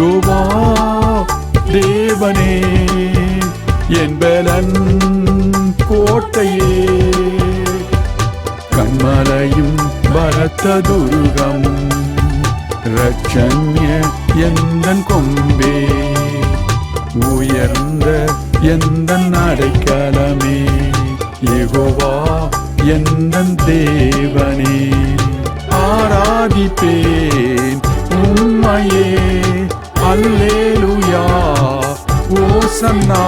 നൽകുവാ ദേവനേ N ബലൻ കോട്ടയേ കൺമലയും ബലത്ത ദുരുഗം രക്ഷണ്യ എന്തൻ കൊമ്പേ ഉയർന്ന എന്തൻ അടയ്ക്കലമേ യഹോവാ எந்தன் தேவனே ஆராதிப்பேன் உண்மையே அல்லேலுயா ஓசன்னா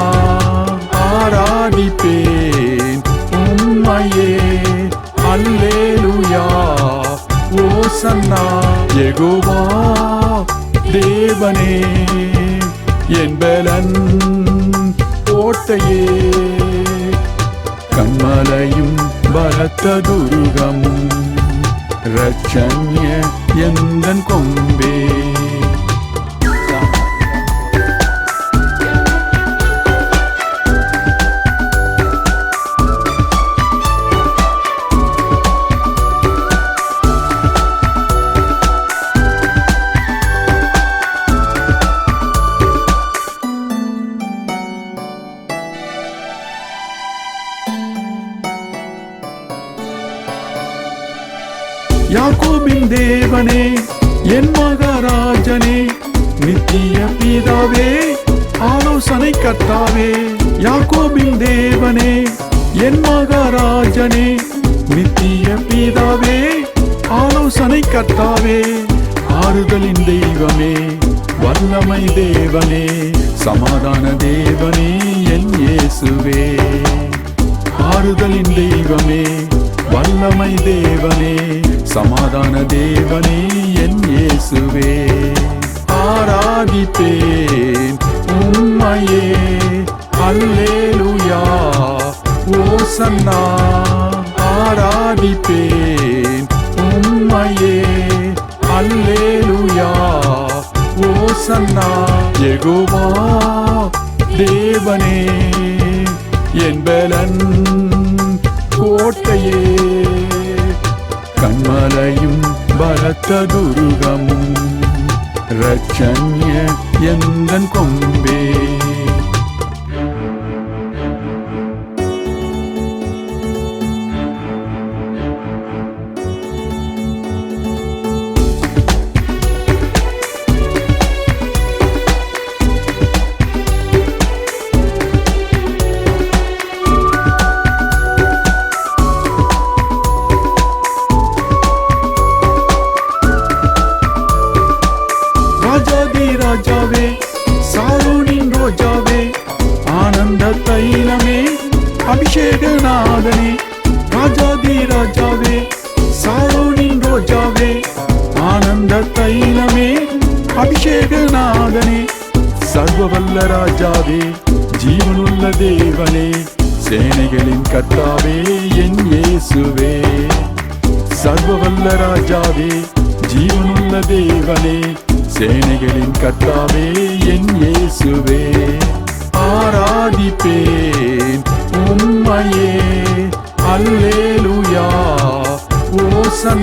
ஆராதிப்பேன் உம்மையே அல்லேலுயா ஓசன்னா எகோவா தேவனே என்பலன் கோட்டையே. கண்மலையும் பலத்த துருகம் ரச்சன்ய எந்தன் கொம்பே. யாக்கோபின் தேவனே என் மகாராஜனே நித்திய பிதாவே ஆலோசனை கர்த்தாவே. யாக்கோபின் தேவனே என் மகாராஜனே நித்திய பிதாவே ஆலோசனை கர்த்தாவே. ஆறுதலின் தெய்வமே வல்லமை தேவனே சமாதான தேவனே என் இயேசுவே. ஆறுதலின் தெய்வமே வல்லமை தேவனே சமாதான தேவனே என் இயேசுவே. ஆராதிப்பேன் உண்மையே அல்லேலுயா ஓசன்னா. ஆராதிப்பேன் உண்மையே அல்லேலுயா ஓசன்னா. எகுவா தேவனே என்பலன் கோட்டையே. கண்மலையும் பலத்த துருகமும் ரட்சண்ய எந்தன் கொம்பே. அபிஷேகநாதனே ராஜாதி ராஜாவே சாரோனின் ரோஜாவே ஆனந்த தைலமே அபிஷேகநாதனே சர்வவல்ல ராஜாவே ஜீவனுள்ள தேவனே சேனைகளின் கர்த்தாவே என் இயேசுவே. சர்வவல்ல ராஜாவே ஜீவனுள்ள தேவனே சேனைகளின் கர்த்தாவே என் இயேசுவே.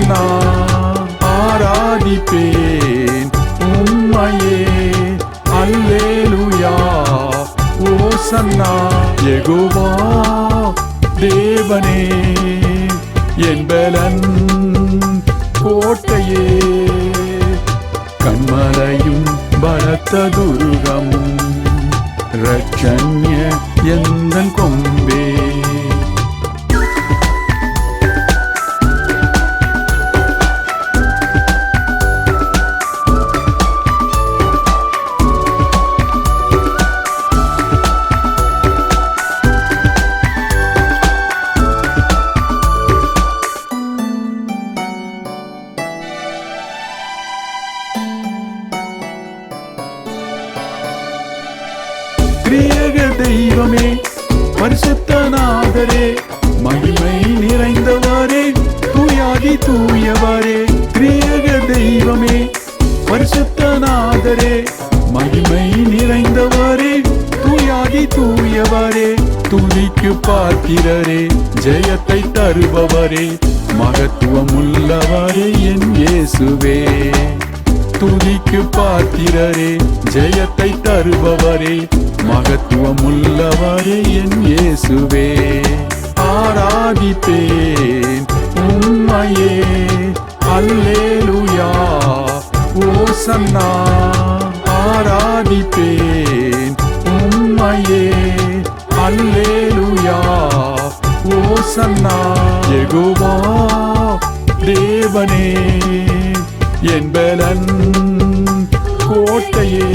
நான் ஆராதிப்பேன். உம்மையே அல்லேலுயா ஓ சன்னா எகுவா தேவனே என்பலன் கோட்டையே. கண்மலையும் பலத்த துருகம் ரட்சண்ய எந்தன் கொம்பே. தூயவரே திரியக தெய்வமே பரிசுத்தநாதரே மகிமை நிறைந்தவரே தூயாதி தூயவரே துதிக்கு பார்க்கிறரே ஜெயத்தை தருபவரே மகத்துவம் உள்ளவரே என் இயேசுவே. துதிக்கு பார்க்கிறரே ஜெயத்தை தருபவரே மகத்துவம் உள்ளவரே என் இயேசுவே. ஆராதிப்பேன் உம்மையே அல்லேலுயா. ஓசன்னா ஆராதிப்பேன் உம்மையே. அல்லேலுயா. ஓசன்னா எகுவா தேவனே. என்பலன் கோட்டையே.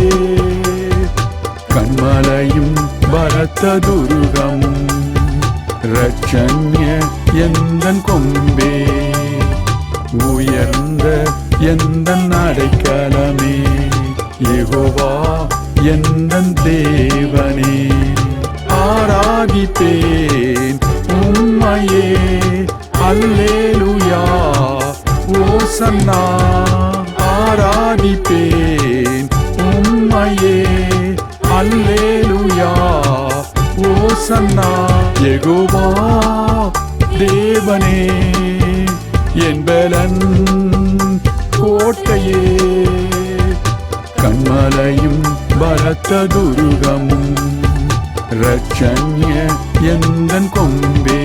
கண்மலையும் பரத்த துருகம். ரட்சண்ய எந்தன் கொம்பே. உயர்ந்த எந்த அடைக்கலமே யெகோவா எந்த தேவனே? ஆராதிப்பேன் உம்மையே. அல்லேலுயா ஓசன்னா. ஆராதிப்பேன் உம்மையே. அல்லேலுயா ஓசன்னா. யெகோவா தேவனே. என்பலன் கோட்டையே. கண்மலையும் பலத்த துருகமும் ரட்சண்ய எந்தன் கொம்பே.